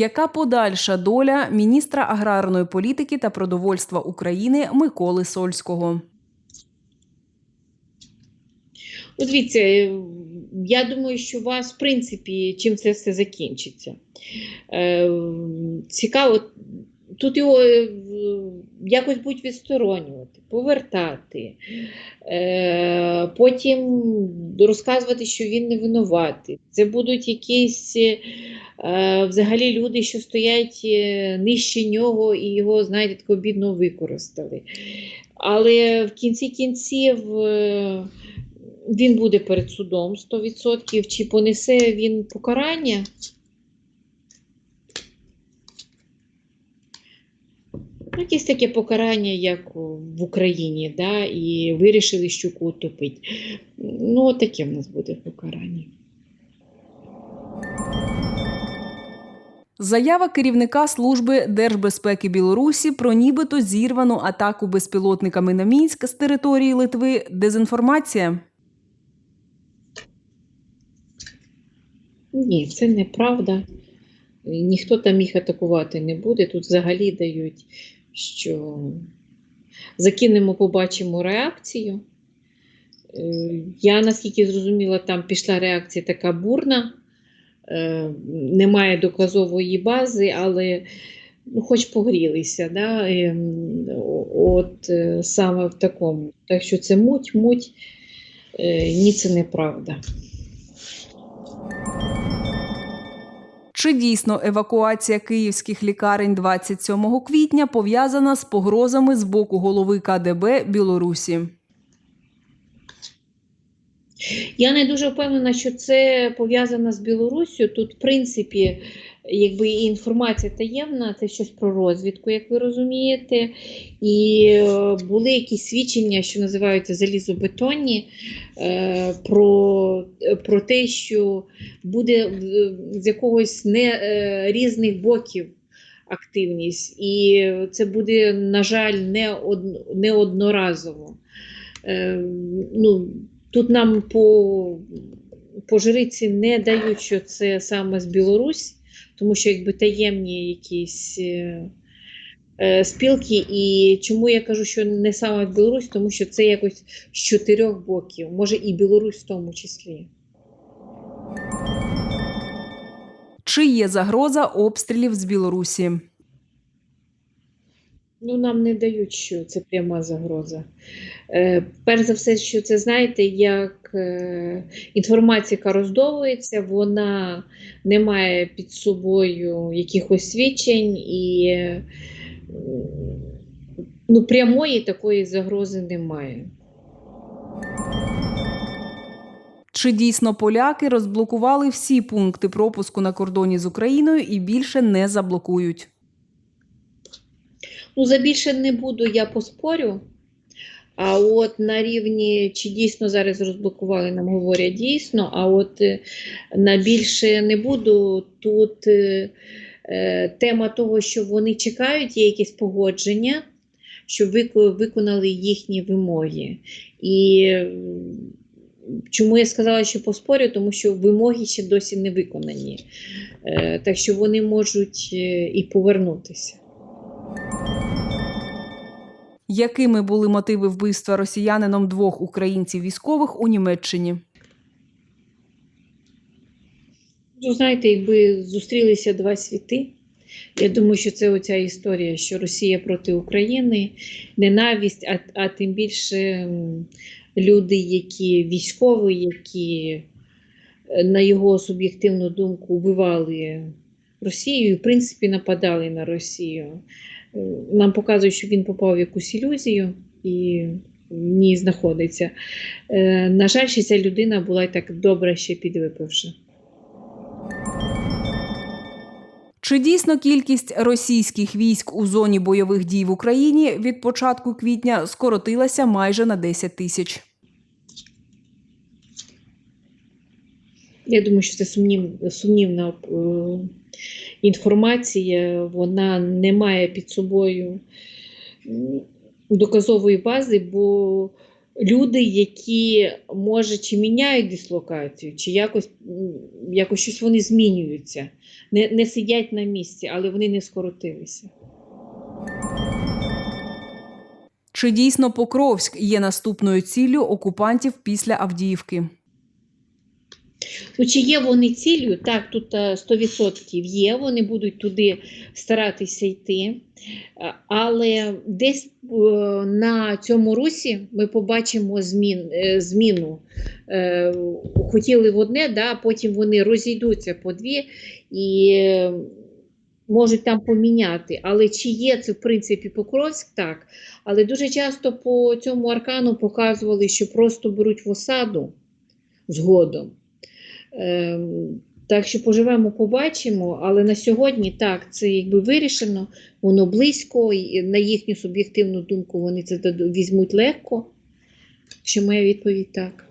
Яка подальша доля міністра аграрної політики та продовольства України Миколи Сольського? Ну, дивіться, я думаю, що у вас, в принципі, чим це все закінчиться. Е, цікаво, тут його е, якось будуть відсторонювати, повертати, е, потім розказувати, що він не винуватий. Це будуть якісь е, взагалі люди, що стоять нижче нього і його, знаєте, тако бідно використали. Але в кінці кінців. він буде перед судом 100%. Чи понесе він покарання? Якесь таке покарання, як в Україні, да? і вирішили щуку утопити. Ну, таке в нас буде покарання. Заява керівника служби держбезпеки Білорусі про нібито зірвану атаку безпілотниками на Мінськ з території Литви дезінформація. Ні, це неправда. Ніхто там їх атакувати не буде. Тут взагалі дають, що закинемо, побачимо реакцію. Е, Я наскільки зрозуміла, там пішла реакція така бурна, Е, немає доказової бази, але ну, хоч погрілися. Да? От е, саме в такому. Так що це муть, муть, ні, це неправда. Чи дійсно евакуація київських лікарень 27 квітня пов'язана з погрозами з боку голови КДБ Білорусі? Я не дуже впевнена, що це пов'язано з Білоруссю. Тут, в принципі, якби інформація таємна, це щось про розвідку, як ви розумієте. І е, були якісь свідчення, що називаються залізобетонні, е, про, про те, що буде е, з якогось не е, різних боків. Активність, і це буде, на жаль, не, од, не одноразово. Е, ну, Тут нам по, по жриці не дають, що це саме з Білорусі, тому що якби таємні якісь е, е, спілки. І чому я кажу, що не саме Білорусь, тому що це якось з чотирьох боків, може і Білорусь в тому числі. Чи є загроза обстрілів з Білорусі? Ну, нам не дають, що це пряма загроза. Е, перш за все, що це знаєте, як е, інформація, яка роздовується, вона не має під собою якихось свідчень і е, ну, прямої такої загрози немає. Чи дійсно поляки розблокували всі пункти пропуску на кордоні з Україною і більше не заблокують? Ну, за більше не буду, я поспорю. А от на рівні, чи дійсно зараз розблокували, нам говорять дійсно, а от е, на більше не буду. Тут е, е, тема того, що вони чекають, є якісь погодження, вико- виконали їхні вимоги. І чому я сказала, що поспорю, тому що вимоги ще досі не виконані. Е, так що вони можуть е, і повернутися. Якими були мотиви вбивства росіянином двох українців військових у Німеччині? Ну, знаєте, якби зустрілися два світи. Я думаю, що це оця історія, що Росія проти України, ненависть, а, а тим більше люди, які військові, які, е, на його суб'єктивну думку, вбивали Росію і, в принципі, нападали на Росію. Нам показують, що він попав в якусь ілюзію і в ній знаходиться. Е, На жаль, що ця людина була й так добре ще підвипивши. Чи дійсно кількість російських військ у зоні бойових дій в Україні від початку квітня скоротилася майже на 10 тисяч? Я думаю, що це сумнів, сумнівна е, інформація. Вона не має під собою доказової бази, бо люди, які може чи міняють дислокацію, чи якось, якось щось вони змінюються, не, не сидять на місці, але вони не скоротилися. Чи дійсно Покровськ є наступною ціллю окупантів після Авдіївки? Ну, чи є вони ціллю? Так, тут е, 100% є, вони будуть туди старатися йти. Е, Але десь е, на цьому русі ми побачимо змін, е, зміну. Е, Хотіли в одне, да, потім вони розійдуться по дві і е, можуть там поміняти. Але чи є це, в принципі, Покровськ? Так. Але дуже часто по цьому аркану показували, що просто беруть в осаду згодом. Ем, Так що поживемо, побачимо, але на сьогодні так, це якби вирішено, воно близько, і на їхню суб'єктивну думку вони це візьмуть легко. Що моя відповідь так.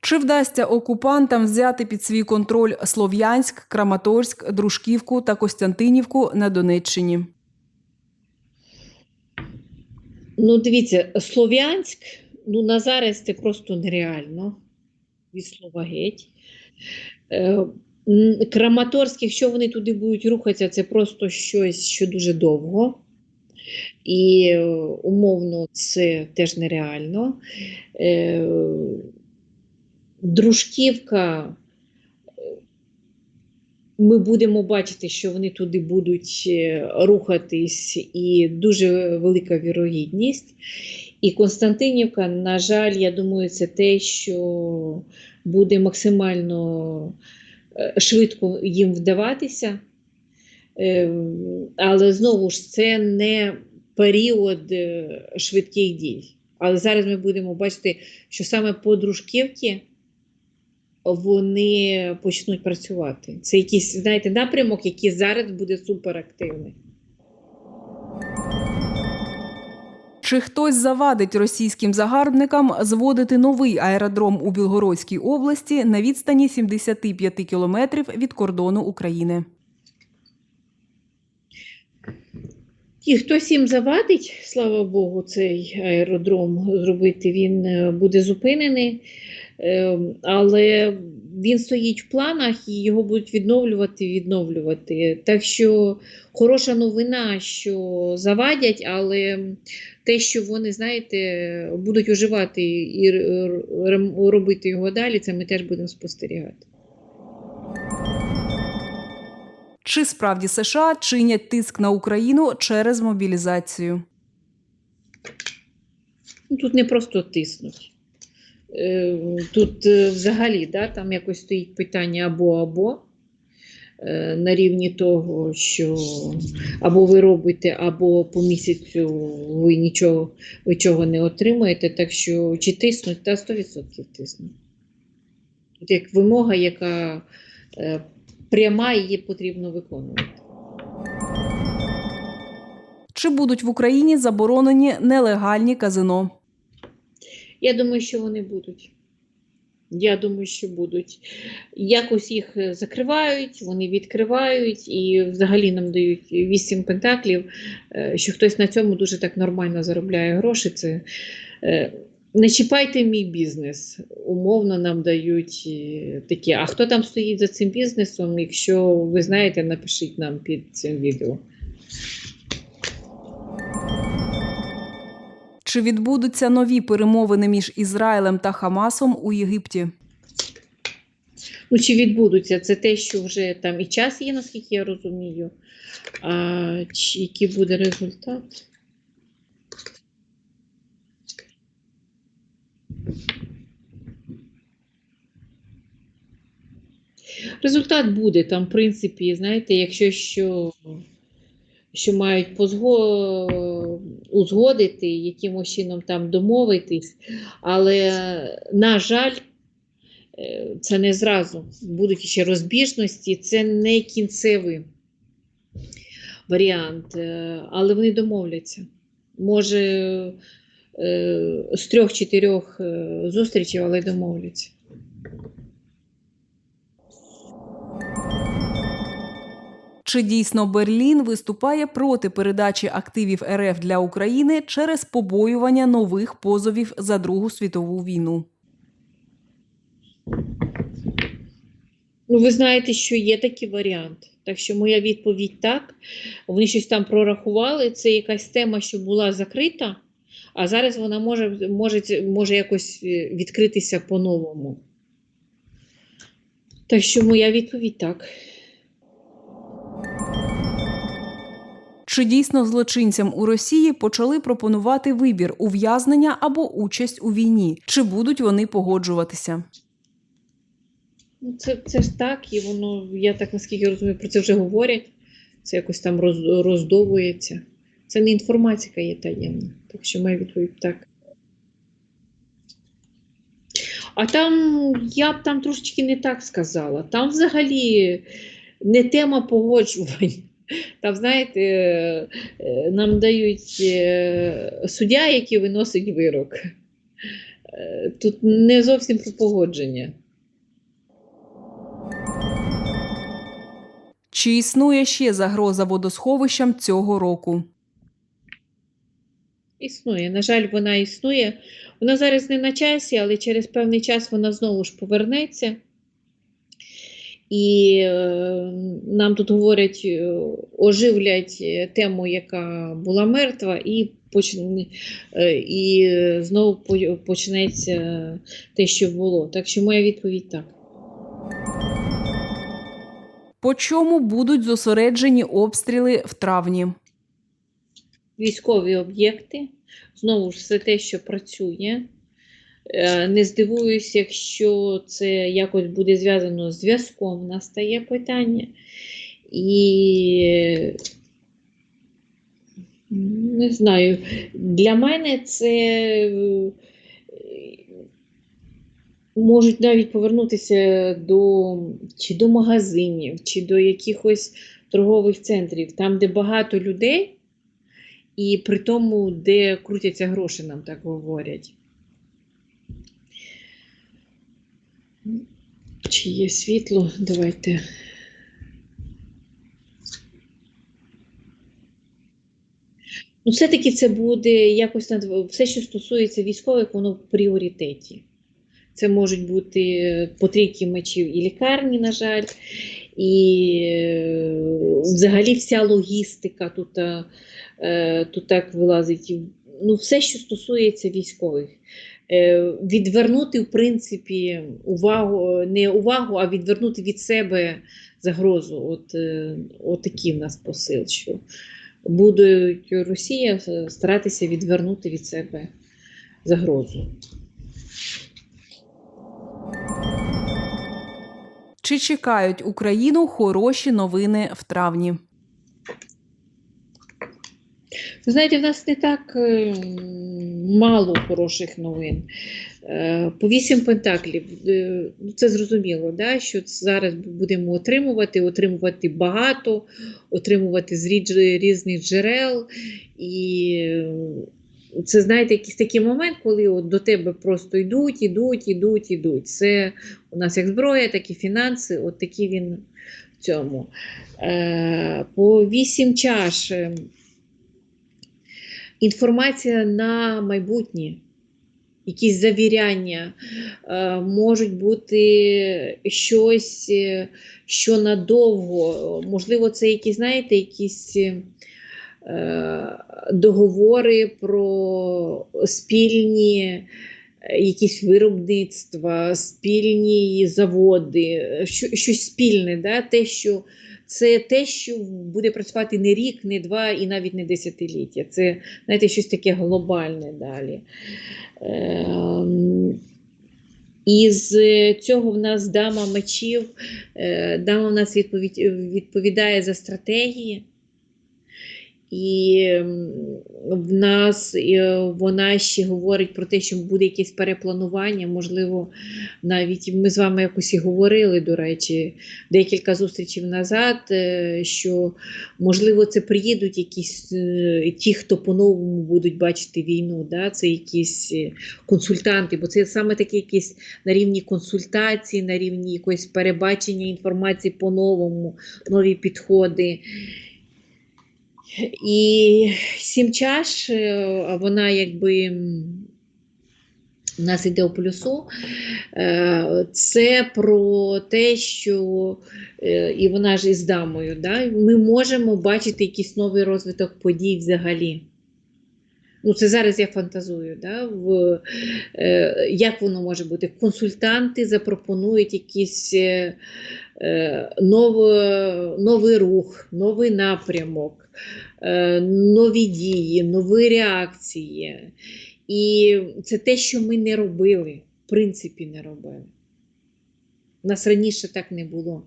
Чи вдасться окупантам взяти під свій контроль Слов'янськ, Краматорськ, Дружківку та Костянтинівку на Донеччині? Ну, дивіться, Слов'янськ, ну на зараз це просто нереально. Від слова геть. Е, Краматорськ, якщо вони туди будуть рухатися, це просто щось, що дуже довго. І умовно це теж нереально. Е, Дружківка, е, ми будемо бачити, що вони туди будуть рухатись, і дуже велика вірогідність. І Константинівка, на жаль, я думаю, це те, що буде максимально е, швидко їм вдаватися. Е, Але знову ж це не період е, швидких дій. Але зараз ми будемо бачити, що саме по дружківці вони почнуть працювати. Це якийсь, знаєте, напрямок, який зараз буде суперактивний. Чи хтось завадить російським загарбникам зводити новий аеродром у Білгородській області на відстані 75 кілометрів від кордону України? І хтось їм завадить, слава Богу, цей аеродром зробити, він е, буде зупинений, але він стоїть в планах і його будуть відновлювати, відновлювати. Так що хороша новина, що завадять, але те, що вони, знаєте, будуть уживати і робити його далі, це ми теж будемо спостерігати. Чи справді США чинять тиск на Україну через мобілізацію? Ну, Тут не просто тиснуть. Е, Тут е, взагалі да, там якось стоїть питання або-або е, на рівні того, що або ви робите, або по місяцю ви нічого ви чого не отримуєте. Так що чи тиснуть, та 100% тиснуть. Як вимога, яка пряма, її потрібно виконувати. Чи будуть в Україні заборонені нелегальні казино? Я думаю, що вони будуть. Я думаю, що будуть. Якось їх е, закривають, вони відкривають і взагалі нам дають вісім пентаклів, е, що хтось на цьому дуже так нормально заробляє гроші. Це е, не чіпайте мій бізнес. Умовно нам дають такі. А хто там стоїть за цим бізнесом? Якщо ви знаєте, напишіть нам під цим відео. Чи відбудуться нові перемовини між Ізраїлем та Хамасом у Єгипті? Ну, чи відбудуться? Це те, що вже там і час є, наскільки я розумію. А чи який буде результат? Результат буде там, в принципі, знаєте, якщо що, що мають позго... узгодити, якимось чином там домовитись, але, на жаль, Е, це не зразу. Будуть ще розбіжності, це не кінцевий варіант, е, але вони домовляться. Може, е, з трьох-чотирьох зустрічей, але домовляться. Чи дійсно Берлін виступає проти передачі активів РФ для України через побоювання нових позовів за Другу світову війну? Ну, ви знаєте, що є такий варіант. Так що моя відповідь так. Вони щось там прорахували. Це якась тема, що була закрита, а зараз вона може, може, може якось е, відкритися по-новому. Так що моя відповідь так. Чи дійсно злочинцям у Росії почали пропонувати вибір ув'язнення або участь у війні? Чи будуть вони погоджуватися? Ну, це, це ж так, і воно, я так наскільки розумію, про це вже говорять. Це якось там роз, роздовується. Це не інформація є таємна. Так що моя відповідь так. А там я б там трошечки не так сказала. Там взагалі не тема погоджувань. Там, знаєте, е, нам дають е, суддя, який виносить вирок. Е, Тут не зовсім про погодження. Чи існує ще загроза водосховищам цього року? Існує. На жаль, вона існує. Вона зараз не на часі, але через певний час вона знову ж повернеться. І е, нам тут говорять, е, оживлять е, тему, яка була мертва, і, почне, і знову почнеться те, що було. Так що моя відповідь так. По чому будуть зосереджені обстріли в травні? військові об'єкти, знову ж все те, що працює. Е, Не здивуюсь, якщо це якось буде зв'язано з зв'язком, настає питання. І не знаю, для мене це е, можуть навіть повернутися до чи до магазинів, чи до якихось торгових центрів, там, де багато людей. І при тому, де крутяться гроші, нам так говорять. Чи є світло? Давайте. Ну, все-таки це буде якось над все, що стосується військових, воно в пріоритеті. Це можуть бути потрійки мечів і лікарні, на жаль, і е, взагалі вся логістика тут, е, тут так вилазить. Ну, все, що стосується військових. Е, Відвернути, в принципі, увагу, не увагу, а відвернути від себе загрозу. От, е, от такий в нас посил, що буде Росія старатися відвернути від себе загрозу. Чи чекають Україну хороші новини в травні? Ви знаєте, в нас не так е, мало хороших новин. Е, По вісім пентаклів. Е, ну, Це зрозуміло, да? що зараз будемо отримувати, отримувати багато, отримувати з різних джерел. І е, це, знаєте, якийсь такий момент, коли от до тебе просто йдуть, ідуть, ідуть, ідуть. Це у нас як зброя, так і фінанси, от такі він в цьому. По вісім чаш. Інформація на майбутнє, якісь завіряння, е, можуть бути щось, е, що надовго, можливо, це якісь, знаєте, якісь е, договори про спільні. Якісь виробництва, спільні заводи, щось спільне, да? те, що це те, що буде працювати не рік, не два і навіть не десятиліття. Це знаєте, щось таке глобальне далі. і Із цього в нас дама мечів, е, дама в нас відповідає за стратегії. І в нас е, вона ще говорить про те, що буде якесь перепланування. Можливо, навіть ми з вами якось і говорили, до речі, декілька зустрічей назад, е, що можливо це приїдуть якісь е, ті, хто по-новому будуть бачити війну. Да? Це якісь консультанти, бо це саме такі якісь на рівні консультації, на рівні якогось перебачення інформації по-новому, нові підходи. І сім чаш, е, вона якби у нас іде у плюсу. Е, Це про те, що е, і вона ж із дамою, да? ми можемо бачити якийсь новий розвиток подій взагалі. Ну, це зараз я фантазую. Да? В, е, як воно може бути? Консультанти запропонують якийсь е, е, новий рух, новий напрямок, нові дії, нові реакції. І це те, що ми не робили, в принципі, не робили. У нас раніше так не було.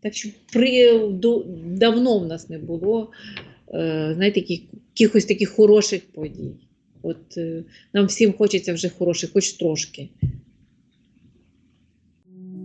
Так що при, до, давно в нас не було е, знаєте, якихось таких хороших подій. От е, нам всім хочеться вже хороших, хоч трошки.